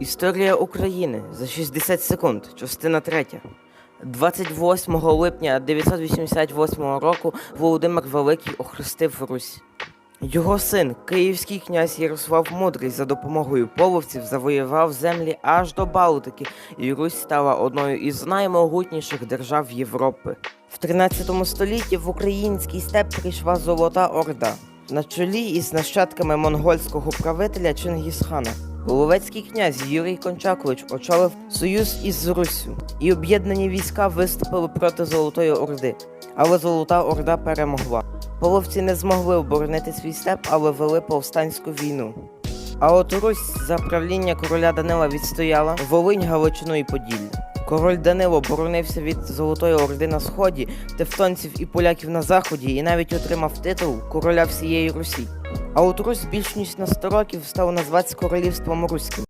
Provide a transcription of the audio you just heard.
Історія України за 60 секунд, частина 3. 28 липня 988 року Володимир Великий охрестив Русь. Його син, київський князь Ярослав Мудрий, за допомогою половців завоював землі аж до Балтики, і Русь стала одною із наймогутніших держав Європи. В 13 столітті в український степ прийшла Золота Орда на чолі із нащадками монгольського правителя Чингісхана. Половецький князь Юрій Кончакович очолив союз із Руссю, і об'єднані війська виступили проти Золотої Орди. Але Золота Орда перемогла. Половці не змогли оборонити свій степ, але вели повстанську війну. А от Русь за правління короля Данила відстояла Волинь, Галичину і Поділля. Король Данило боронився від Золотої Орди на сході, тевтонців і поляків на заході, і навіть отримав титул короля всієї Русі. А от Русь більш ніж на 100 років став називатися королівством Руським.